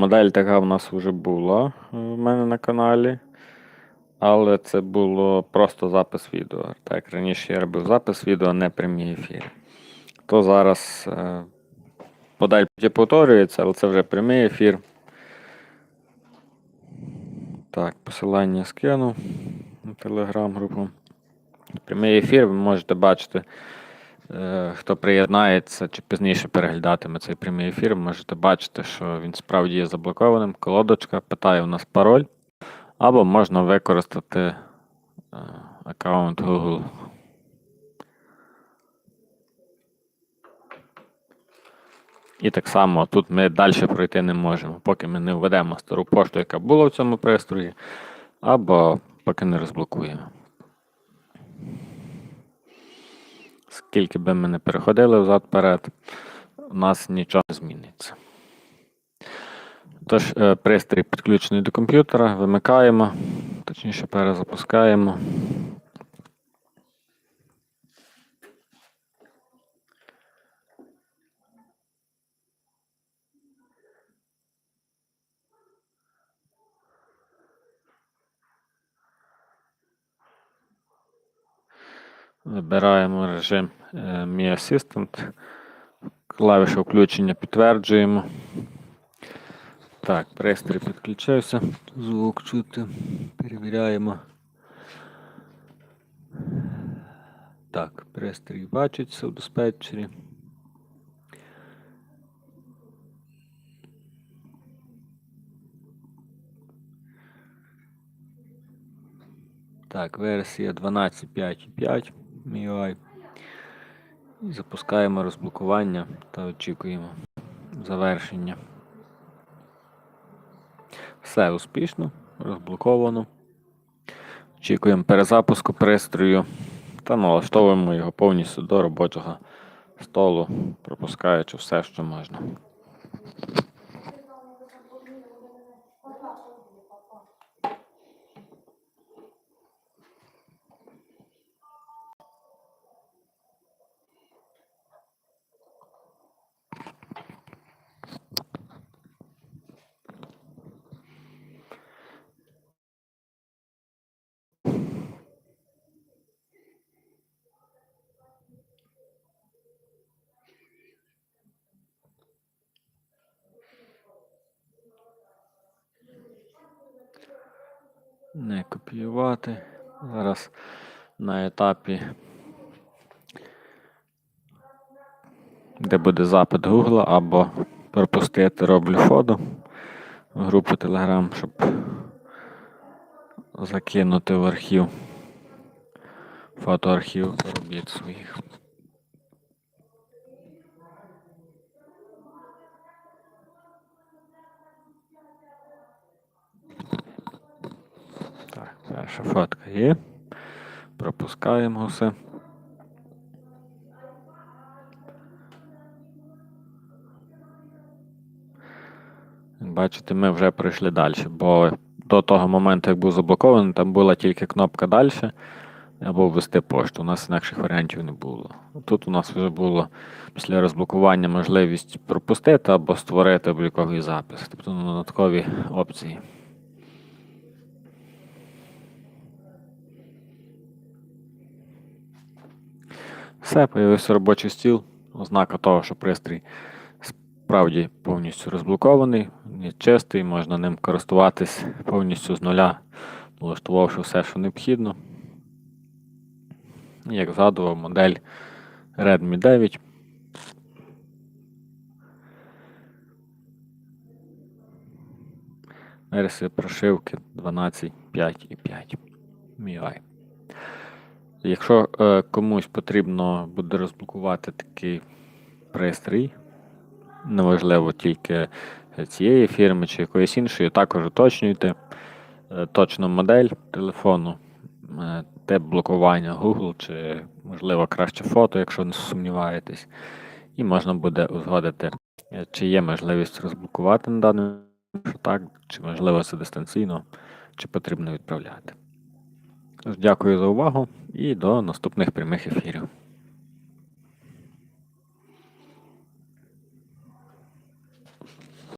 Модель така в нас вже була е, в мене на каналі. Але це було просто запис відео. Так раніше я робив запис відео, не прямі ефіри. То зараз е, модель повторюється, але це вже прямий ефір. Так, посилання скину на телеграм-групу. Прямий ефір ви можете бачити, хто приєднається чи пізніше переглядатиме цей прямий ефір, можете бачити, що він справді є заблокованим. Колодочка питає у нас пароль. Або можна використати е, аккаунт Google. І так само тут ми далі пройти не можемо, поки ми не введемо стару пошту, яка була в цьому пристрої, або поки не розблокуємо. Скільки би ми не переходили взад-перед, у нас нічого не зміниться. Тож, е, пристрій підключений до комп'ютера, вимикаємо, точніше перезапускаємо. Вибираємо режим е, Mi Assistant. Клавішу включення підтверджуємо. Так, пристрій підключився. Звук чути. Перевіряємо. Так, пристрій бачиться в диспетчері. Так, версія 12.5.5 MIUI. Запускаємо розблокування та очікуємо завершення. Все успішно, розблоковано. Очікуємо перезапуску пристрою та налаштовуємо його повністю до робочого столу, пропускаючи все, що можна. Не копіювати. Зараз на етапі, де буде запит Google, або пропустити роблю фото в групу Telegram, щоб закинути в архів фотоархів робіт своїх. Так, перша фотка є. Пропускаємо все. Бачите, ми вже пройшли далі, бо до того моменту, як був заблокований, там була тільки кнопка далі або ввести пошту. У нас інакших варіантів не було. Тут у нас вже було після розблокування можливість пропустити або створити обліковий запис, тобто додаткові опції. Все, появився робочий стіл. Ознака того, що пристрій справді повністю розблокований, чистий, можна ним користуватись повністю з нуля, налаштувавши все, що необхідно. Як згадував, модель Redmi 9. Версія прошивки 12.5.5 MIUI. Якщо е, комусь потрібно буде розблокувати такий пристрій, неважливо тільки цієї фірми чи якоїсь іншої, також уточнюйте е, точну модель телефону, е, тип блокування Google, чи, можливо, краще фото, якщо не сумніваєтесь. І можна буде узгодити, е, чи є можливість розблокувати на даний так, чи можливо це дистанційно, чи потрібно відправляти. Дякую за увагу і до наступних прямих ефірів.